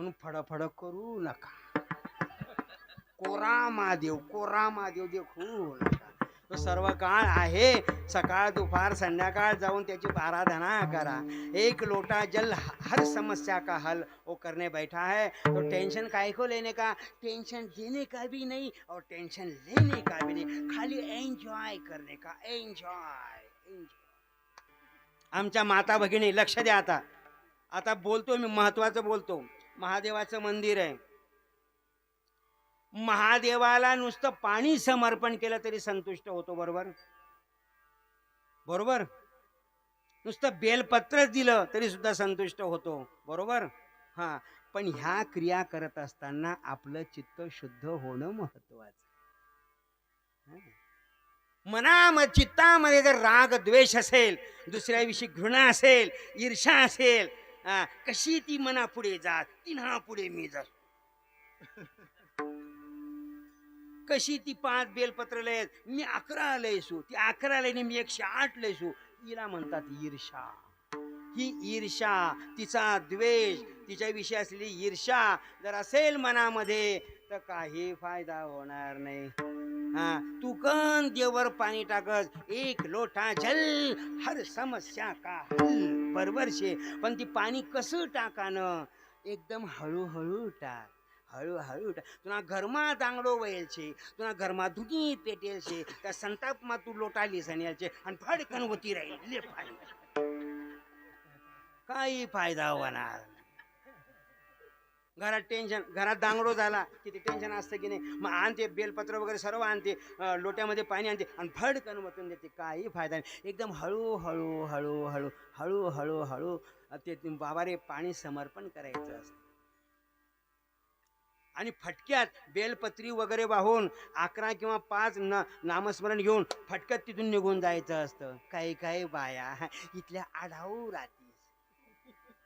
म्हणून फडफड करू नका. कोरा महादेव कोरा महादेव देखू नका तो सर्व काळ आहे. सकाळ दुपार संध्याकाळ जाऊन त्याची आराधना करा. एक लोटा जल हर समस्या का हल? वो करने बैठा है. तो टेंशन काय को लेने का? टेंशन देने का भी नहीं और टेंशन लेने का भी नहीं. खाली एन्जॉय करने का. एन्जॉय एन्जॉय आमच्या माता भगिनी लक्ष द्या आता. आता बोलतो मी महत्वाचं बोलतो. महादेवाचं मंदिर आहे. महादेवाला नुसतं पाणी समर्पण केलं तरी संतुष्ट होतो बरोबर? बरोबर? नुसतं बेलपत्रच दिलं तरी सुद्धा संतुष्ट होतो बरोबर? हा. पण ह्या क्रिया करत असताना आपलं चित्त शुद्ध होणं महत्वाचं हं. मना चित्तामध्ये जर राग द्वेष असेल दुसऱ्याविषयी घृणा असेल ईर्षा असेल हा, कशी ती मना पुढे जात तिन्हा पुढे मी जात. कशी ती पाच बेलपत्र लयत मी अकरा लयसू ती अकरा लयने मी एकशे आठ लयसू तिला म्हणतात ईर्षा ही ईर्षा तिचा द्वेष तिच्याविषयी असलेली ईर्षा जर असेल मनामध्ये तर काही फायदा होणार नाही. हा तू कन देवर पाणी टाकस एक लोटा जल हर समस्या का हल? बरोबर शे पण ती पाणी कसं टाकान? एकदम हळूहळू टाक. हळूहळू टाक. तुना घरमा दांगडो वयल छे तुना घरमा धुनी पेटेल छे त्या संतापमा तू लोटाली सण्याचे आणि फडकन होती राहील. काही फायदा होणार घरात टेन्शन घरात दांगडो झाला किती टेन्शन असतं की नाही? मग आणते बेलपत्र वगैरे सर्व आणते लोट्यामध्ये पाणी आणते आणि फडकन वतून देते काही फायदा नाही. एकदम हळूहळू हळू हळू हळू ते बाबारे पाणी समर्पण करायचं असतं. आणि फटक्यात बेलपत्री वगैरे वाहून अकरा किंवा पाच न नामस्मरण घेऊन फटक्यात तिथून निघून जायचं असतं. काही काही बाया इथल्या आढाऊ राहतीस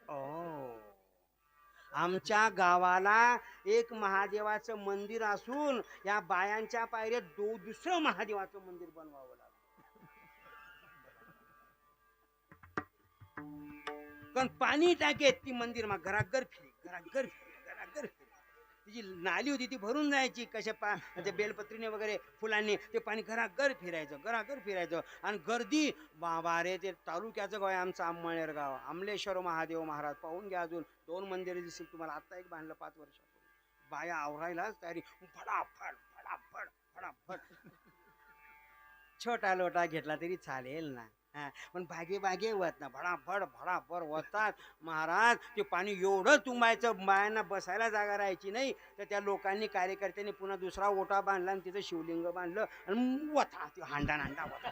ओ. आमच्या गावाला एक महादेवाचं मंदिर असून या बायांच्या पायऱ्यात दो दुसरं महादेवाचं मंदिर बनवावं लागलं. पण पाणी टाकेत ती मंदिर मग घराघर फिरी घराघर फिरे घराघर फिरे तिची नाली होती ती भरून जायची कशा पा ते बेलपत्रीने वगैरे फुलांनी ते पाणी घराघर फिरायचं घराघर फिरायचं. आणि गर्दी बाबा रे ते तालुक्याचं गाव आहे आमचं आंबळनेर गाव. आमलेश्वर महादेव महाराज पाहून घ्या अजून. दोन मंदिरे दिसतील तुम्हाला. आता एक बांधलं पाच वर्षापूर्वी. बाया आवरायलाच तयारी. फडाफड फडाफड फडाफड छोटा लोटा घेतला तरी चालेल ना. हा पण भागे भागे वत ना भडाफड भडाफड वतात महाराज ते पाणी एवढं तुंबायचं बायांना बसायला जागा राहायची नाही. तर त्या लोकांनी कार्यकर्त्यांनी पुन्हा दुसरा ओटा बांधला आणि तिथं शिवलिंग बांधलं आणि वता ते हांडा हांडा वता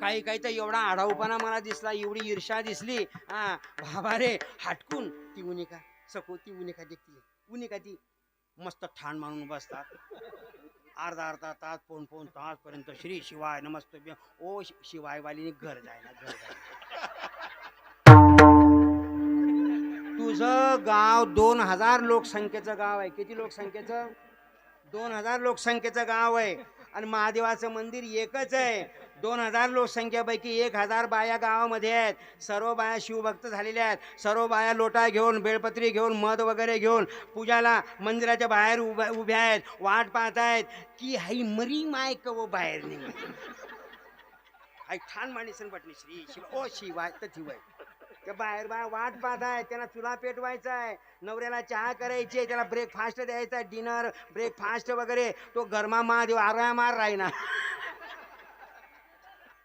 काही काही तर एवढा आढाऊपणा मला दिसला एवढी ईर्षा दिसली. हा बाबा रे हाटकून. ती उनिका सको ती उनिका देखती उनिका ती मस्त ठाण मानून बसतात अर्धा अर्धा तास पोन पोन तासपर्यंत श्री शिवाय नमस्त ओ शिवायवालीने घर जायला घर जायला. तुझं गाव दोन हजार लोकसंख्येचं गाव आहे. किती लोकसंख्येचं? दोन हजार लोकसंख्येचं गाव आहे. आणि महादेवाचं मंदिर एकच आहे. दोन हजार लोकसंख्येपैकी एक हजार बाया गावामध्ये आहेत. सर्व बाया शिवभक्त झालेल्या आहेत. सर्व बाया लोटा घेऊन बेळपत्री घेऊन मध वगैरे घेऊन पूजाला मंदिराच्या बाहेर उभ्या उभ्या आहेत. वाट पाहत आहेत की हाई मरी माय कव बाहेर निघ हाय ठाण माणिसन पटणी श्री शिवा ओ शिवाय तर शिवाय त्या बाहेर बाहेर वाट पाहत आहे त्यांना चुला पेटवायचा आहे. नवऱ्याला चहा करायची आहे. त्याला ब्रेकफास्ट द्यायचा आहे. डिनर ब्रेकफास्ट वगैरे. तो गरमा महादेव आरामार मार राहीना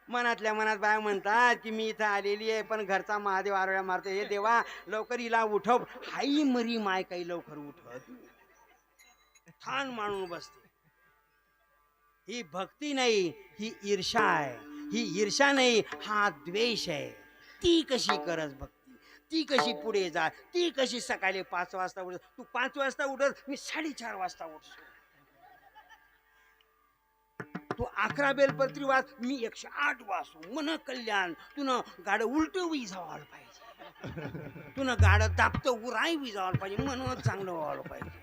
मनातल्या मनात बाया म्हणतात की मी इथं आलेली आहे पण घरचा महादेव आरोळ्या मारतो हे देवा लवकर हिला उठव. हाई मरी माय काही लवकर उठत छान माणून बसते. ही भक्ती नाही ही ईर्षा आहे. ही ईर्षा नाही हा द्वेष आहे. ती कशी करस भक्ती? ती कशी पुढे जा? ती कशी सकाळी पाच वाजता उठत तू पाच वाजता उठत मी साडेचार वाजता उठतो तू अकरा बेलपत्री वाच मी एकशे आठ वाचू. मन कल्याण तुनं गाडं उलट विजावायला पाहिजे. तुनं गाडं दाबत उराय विजावायला पाहिजे. मन चांगलं व्हायला पाहिजे.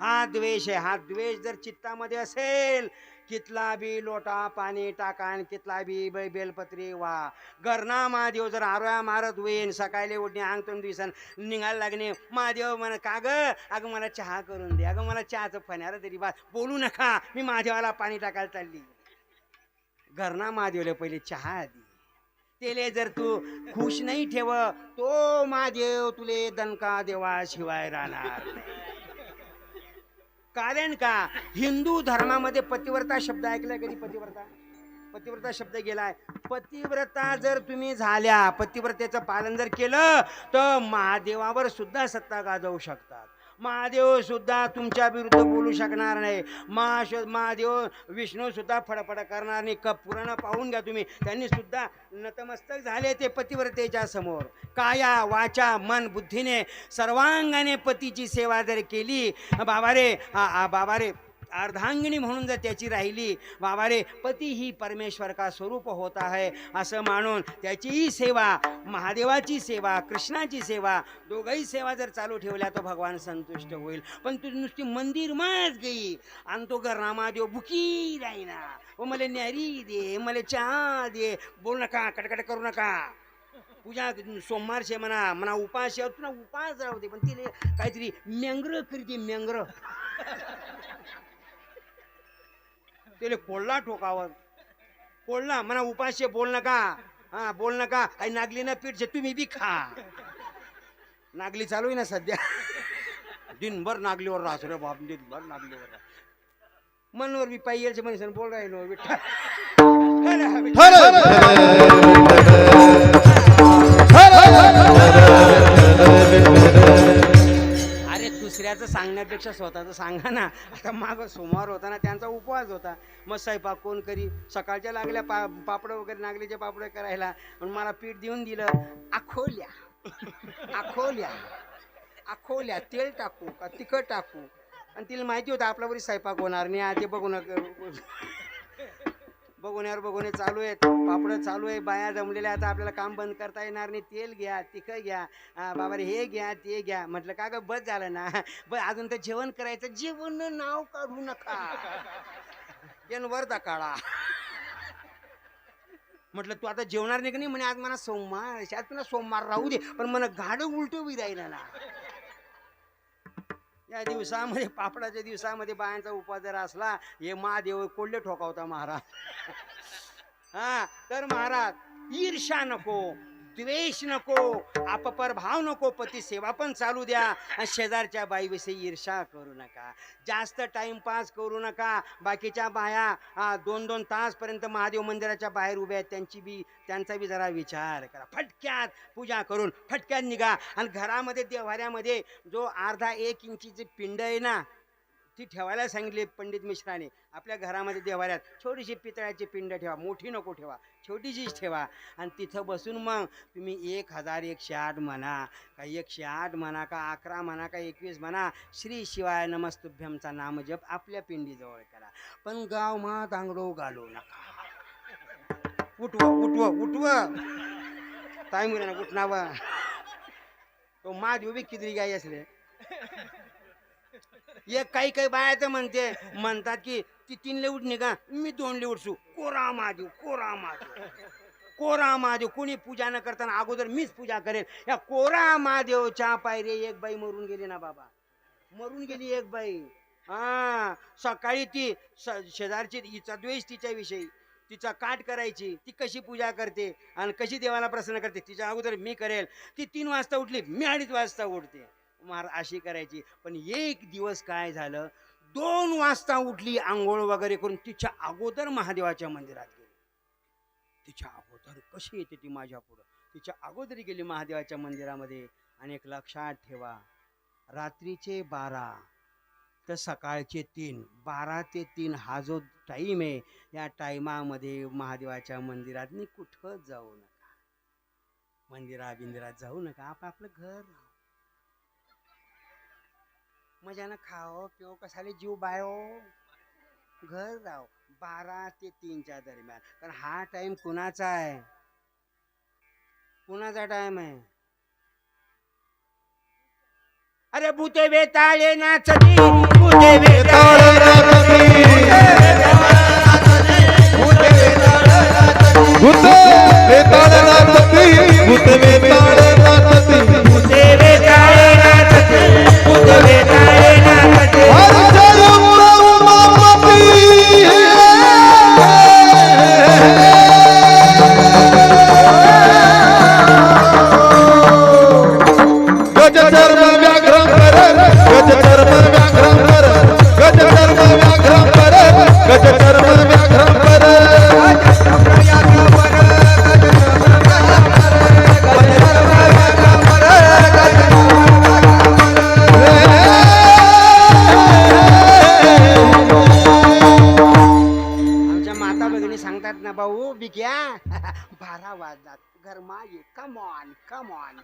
हा द्वेष आहे हा द्वेष जर चित्तामध्ये असेल कितला बी लोटा पाणी टाकान कितला बी बै- बेलपत्री वा. घरना महादेव जर आरोया मारत होईन सकाळी उठणे अंगतून दिसन निघायला लागणे महादेव म्हणा का ग? अगं मला चहा करून दे अगं मला चहाचं फण्यार तरी बा बोलू नका मी महादेवाला पाणी टाकायला चालली. घरना महादेवला पहिले चहा दे. तेले जर तू खुश नाही ठेव तो महादेव तुले दणका देवा शिवाय राहणार नाही. कारण का? हिंदू धर्मामध्ये पतिव्रता शब्द ऐकलाय कधी पतिव्रता? पतिव्रता शब्द गेलाय. पतिव्रता जर तुम्ही झाल्या पतिव्रतेचं पालन जर केलं तर महादेवावर सुद्धा सत्ता गाजवू शकतात. महादेव सुद्धा तुमच्या विरुद्ध बोलू शकणार नाही. महाश महादेव विष्णू सुद्धा फडफड करणार नाही. क पुराण पाहून घ्या तुम्ही. त्यांनी सुद्धा नतमस्तक झाले ते पतिव्रतेच्या समोर. काया वाचा मन बुद्धीने सर्वांगाने पतीची सेवा जर केली बाबा रे बाबा रे अर्धांगिनी म्हणून जर त्याची राहिली बाबा रे पती ही परमेश्वर का स्वरूप होत आहे? असं मानून त्याचीही सेवा महादेवाची सेवा कृष्णाची सेवा दोघही सेवा जर चालू ठेवल्या तर भगवान संतुष्ट होईल. पण तू नुसती मंदिर माच गई. आणि तो गर रामादेव भुकी राहीना ओ मला न्यारी दे मला चहा दे. बोल नका कटकट करू नका. पूजा सोमवारचे म्हणा म्हणा उपास तुला उपास राहते पण तिने काहीतरी म्यंग्र करते म्यंग्र. त्याला कोल्हा ठोकावर. कोल्हा म्हणा उपास्य बोल नका. हा बोल नका. काही नागली ना पीठ छे, तुम्ही बी खा. नागली चालू आहे ना सध्या. दिनभर नागलीवर राहतो रे बाप दिनभर नागलीवर राह. मनवर बी पाहिजे म्हणजे बोल राहिलो विठ्ठल. दुसऱ्याचं सांगण्यापेक्षा स्वतःचं सांगा ना. आता माग सोमवार होता ना त्यांचा उपवास होता. मग स्वयंपाक कोण करी? सकाळच्या लागल्या पा पापडं वगैरे नागलीचे पापड करायला. म्हणून मला पीठ देऊन दिलं. आखोल्या. आखोल्या. आखोल्या. तेल टाकू का तिखट टाकू? आणि तिला माहिती होतं आपल्यावरी स्वयंपाक होणार नाही. ते बघू नका. बघण्यावर बघणे चालू आहेत. पापडं चालू आहे. बाया जमलेल्या आता आपल्याला काम बंद करता येणार नाही. तेल घ्या तिखं घ्या. बाबा रे हे घ्या ते घ्या. म्हटलं का ग बस झालं ना. बस अजून तर जेवण करायचं. जेवण नाव काढू नका. वर काळा. म्हटलं तू आता जेवणार नाही का नाही? म्हणे आज मला सोमवार आज तुला सोमवार राहू दे. पण मला गाडं उलट उभी राहिलं ना. त्या दिवसामध्ये पापडाच्या दिवसामध्ये बायांचा उपवास जर असला हे महादेव कोल्हे ठोकावता महाराज. हा तर महाराज ईर्षा नको. द्वेष नको आपपर भाव नको पती सेवा पण चालू द्या. आणि शेजारच्या बाईविषयी ईर्षा करू नका. जास्त टाइमपास करू नका. बाकीच्या बाया दोन दोन तासपर्यंत महादेव मंदिराच्या बाहेर उभ्या आहेत. त्यांची बी त्यांचा बी जरा विचार करा. फटक्यात पूजा करून फटक्यात निघा. आणि घरामध्ये देवाऱ्यामध्ये जो अर्धा एक इंचीची पिंड आहे ना ती ठेवायला सांगितली पंडित मिश्राने. आपल्या घरामध्ये देवाऱ्यात छोटीशी पितळ्याची पिंड ठेवा मोठी नको ठेवा छोटीशीच ठेवा. आणि तिथं बसून मग तुम्ही एक हजार एकशे आठ म्हणा का एकशे आठ म्हणा का अकरा म्हणा का एकवीस म्हणा श्री शिवाय नमस्तुभ्यमचा नामजप आपल्या पिंडीजवळ करा. पण गाव मा तांगडो घालू नका. उठव उठव उठव. ताई मुलांना उठणावं. तो महादेव बी किदरी गाय असले? एक काही काही बायाचं म्हणते म्हणतात की ती तीन उठणे का? मी दोन उठसू. कोरा महादेव कोरा महादेव कोरा महादेव कोणी पूजा न करताना अगोदर मीच पूजा करेल या कोरा महादेवच्या पायरे एक बाई मरून गेली ना बाबा. मरून गेली एक बाई. हा सकाळी ती शेजारची हिचा द्वेष तिच्याविषयी. तिचा काट करायची ती कशी पूजा करते आणि कशी देवाला प्रसन्न करते तिच्या अगोदर मी करेल. ती तीन वाजता उठली मी अडीच वाजता उठते. मार अशी करायची. पण एक दिवस काय झालं? दोन वाजता उठली आंघोळ वगैरे करून तिच्या अगोदर महादेवाच्या मंदिरात गेली. तिच्या अगोदर कशी येते ती माझ्या पुढं? तिच्या अगोदर गेली महादेवाच्या मंदिरामध्ये. आणि एक लक्षात ठेवा रात्रीचे बारा तर सकाळचे तीन. बारा ते तीन हा जो टाईम आहे या टाईमामध्ये महादेवाच्या मंदिरात कुठं जाऊ नका. मंदिरा बिंदिरात जाऊ नका. आपापलं घर राहा. मजानं खाओ पिओ कसाले जीव बायो घर जाओ बारा ते तीनच्या दरम्यान. कारण हा टाइम कुणाचा आहे? कुणाचा टाइम आहे? अरे भूते बेताळे नाचती भूते वेताळे भूते वेताळे नाचती भूते नाचती भूते वाजतात कम ऑन कम ऑन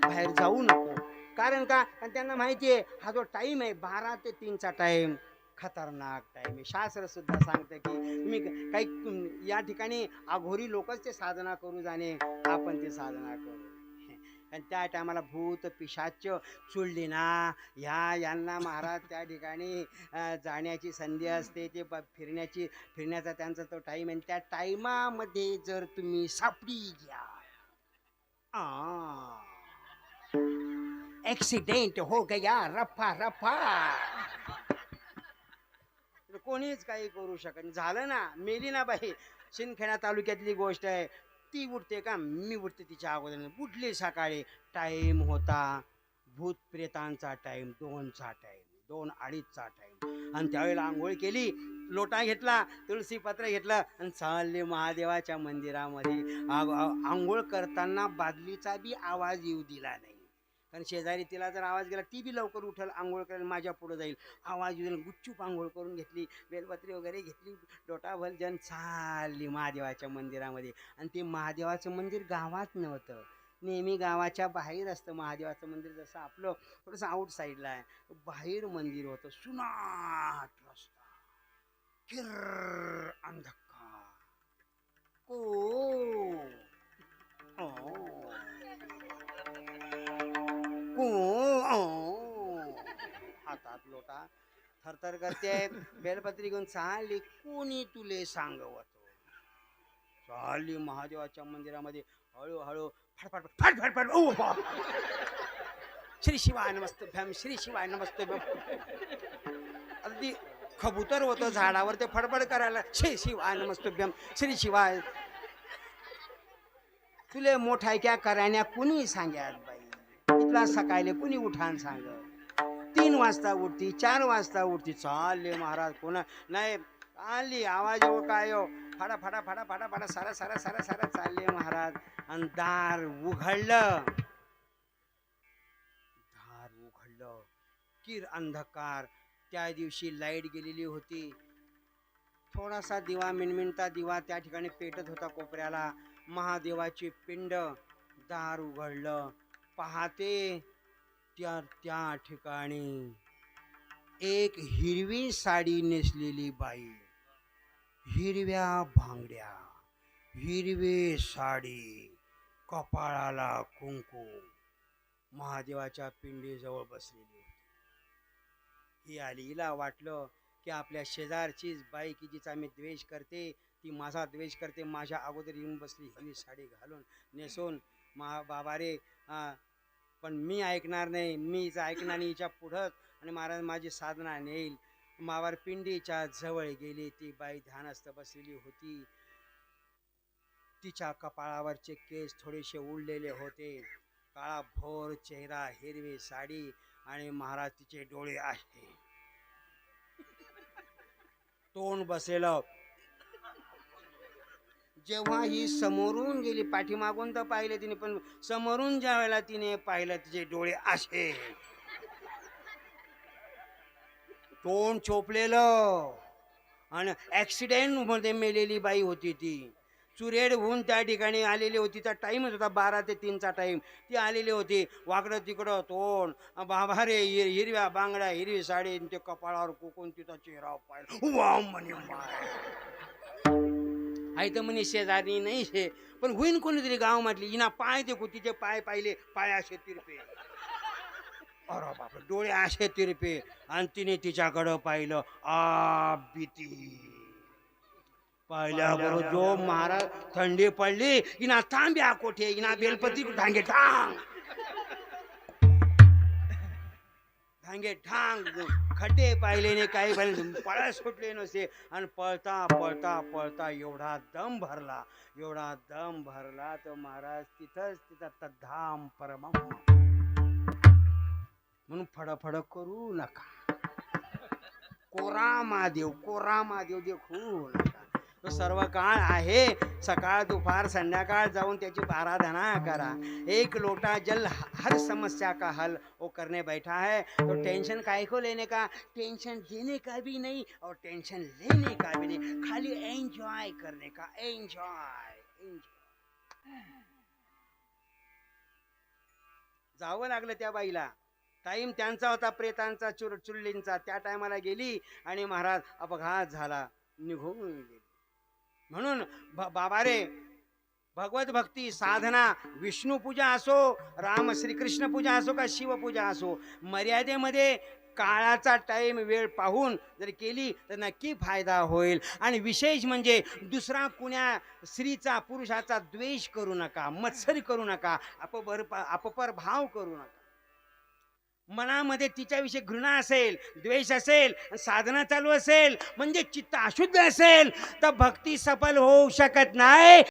बाहेर जाऊ नको. कारण का? कारण त्यांना माहिती आहे हा जो टाइम आहे बारा ते तीनचा टाइम खतरनाक टाइम आहे. शास्त्र सुद्धा सांगतं की तुम्ही काही या ठिकाणी अघोरी लोकच ते साधना करू जाणे आपण ते साधना करू. आणि त्या टायमाला भूत पिशाच चुळली ना. ह्या यांना महाराज त्या ठिकाणी जाण्याची संधी असते. ते ब- फिरण्याची फिरण्याचा त्यांचा तो टाईम आणि त्या टाईमामध्ये जर तुम्ही सापडी घ्या ॲक्सिडेंट हो गया रफा रफा. तर कोणीच काही करू शकत नाही. झालं ना मेली ना बाई. शिंदखेडा तालुक्यातली गोष्ट आहे. ती उठते का? मी उठते तिच्या अगोदर उठली सकाळी. टाईम होता. भूत प्रेतांचा टाईम दोनचा टाईम दोन अडीचचा टाईम आणि त्यावेळेला आंघोळ केली लोटा घेतला तुळशी पत्र घेतलं आणि चालले महादेवाच्या मंदिरामध्ये. आंघोळ करताना बादलीचा बी आवाज येऊ दिला नाही. कारण शेजारी तिला जर आवाज गेला ती बी लवकर उठल आंघोळ करेल माझ्या पुढं जाईल. आवाज येईल गुच्चूप आंघोळ करून घेतली बेलपत्री वगैरे घेतली लोटाभर चालली महादेवाच्या मंदिरामध्ये. आणि ते महादेवाचं मंदिर गावात नव्हतं. नेहमी गावाच्या बाहेर असतं महादेवाचं मंदिर जसं आपलं थोडंसं आउट साईडला आहे. बाहेर मंदिर होतं. सुनाट रस्ता. किर्र अंधकार. को? ओ को ओ. हातात लोटा थरथर करते. बेलपत्री घेऊन चालली. कोणी तुले सांगवतो? चालली महादेवाच्या मंदिरामध्ये. हळूहळू फडफड फडफड फड ओ बाप. श्री शिवाय नमस्तभ्याम श्री शिवाय नमस्तभ्याम अगदी कबूतर होतं झाडावर ते फडफड करायला. श्री शिवाय नमस्तभ्याम श्री शिवाय. तुले मोठायक्या करायण्या कुणी सांग्यात बाई सकाळले कुणी उठान सांग तीन वाजता उठती चार वाजता उठती. चालले महाराज कोणा? नाही आली आवाज हो काय येऊ? फाडा फाडा फाडा फाडा फाडा सारा सारा सारा सारा चालले महाराज. आणि दार उघडलं. दार उघडलं. किर अंधकार. त्या दिवशी लाइट गेलेली होती. थोडासा दिवा मिणमिणता दिवा त्या ठिकाणी पेटत होता कोपऱ्याला. महादेवाची पिंड दार उघडलं. पाहते त्या त्या ठिकाणी. एक हिरवी साडी नेसलेली बाई. हिरव्या भांगड्या हिरवी साडी कपाळाला कुंकू. महादेवाच्या पिंडीजवळ बसलेली होती. ही आली हिला वाटलं की आपल्या शेजारचीच बाई की जिचा मी द्वेष करते ती माझा द्वेष करते माझ्या अगोदर येऊन बसली हिरवी साडी घालून नेसून मा बाबा रे पण मी ऐकणार नाही. मी ऐकणार नाही हिच्या पुढंच आणि महाराज माझी साधना नेईल. मावार पिंडीच्या जवळ गेली ती बाई ध्यानस्थ बसलेली होती. तिच्या कपाळावरचे केस थोडेसे उडलेले होते. काळा भोर चेहरा हिरवी साडी आणि महाराज तिचे डोळे आहे. तोंड बसेल जेव्हा ही समोरून गेली पाठीमागून तर पाहिलं तिने पण समोरून ज्या वेळेला तिने पाहिलं तिचे डोळे असे. तोंड चोपलेलं. आणि ऍक्सिडेंटमध्ये मेलेली बाई होती ती. सुरेड होऊन त्या ठिकाणी आलेली होती. त्या टाईमच होता बारा ते तीनचा टाईम ती आलेली होती. वाकडं तिकडं तोंड. बाबा रे हिर हिरव्या बांगड्या हिरवी साडी ते कपाळावर कोकून तिचा चेहरा पाहिला. वा म्हणे आहे आई तर म्हणे शेजारी नाही शे. पण होईन कोणीतरी गाव म्हटली हिना पाय ते तिचे पाय पाहिले पाय असे तिरपे. अरे बाप डोळे असे तिरपे. आणि तिने तिच्याकडं पाहिलं आ भीती पाहिल्याबरोबर जो महाराज थंडी पडली हिना थांब्या कोठे? हिना बेलपती ढांगे ढांग. ढांगे ढांग खड्डे पाहिले नाही काही पाहिले पळा सुटले नसे. आणि पळता पळता पळता एवढा दम भरला एवढा दम भरला तर महाराज तिथंच तिथं तद्धाम परम म्हणून फडफड करू नका. कोरा महादेव कोरा महादेव देखू नका. तो सर्व काळ आहे. सकाळ दुपार संध्याकाळ जाऊन त्याची आराधना करा. एक लोटा जल हर समस्या का हल? वो करने बैठा है. तो टेंशन काय को लेने का? टेंशन देने का भी नहीं और टेंशन लेने का भी नहीं. खाली एंजॉय करने का. एन्जॉय जावं लागलं त्या बाईला. टाईम त्यांचा होता प्रेतांचा चुर चुल्लींचा. त्या टायमाला गेली आणि महाराज अपघात झाला. निघून गेली. म्हणून ब- बाबा रे भगवत भक्ती साधना विष्णू पूजा असो राम श्रीकृष्ण पूजा असो का शिवपूजा असो मर्यादेमध्ये काळाचा टाइम वेळ पाहून जर केली तर नक्की फायदा होईल. आणि विशेष म्हणजे दुसरा कुण्या स्त्रीचा पुरुषाचा द्वेष करू नका मत्सर करू नका अपपर अपपर भाव करू नका. मनामध्ये तिच्याविषयी घृणा असेल द्वेष असेल साधना चालू असेल म्हणजे चित्त अशुद्ध असेल तर भक्ती सफल होऊ शकत नाही.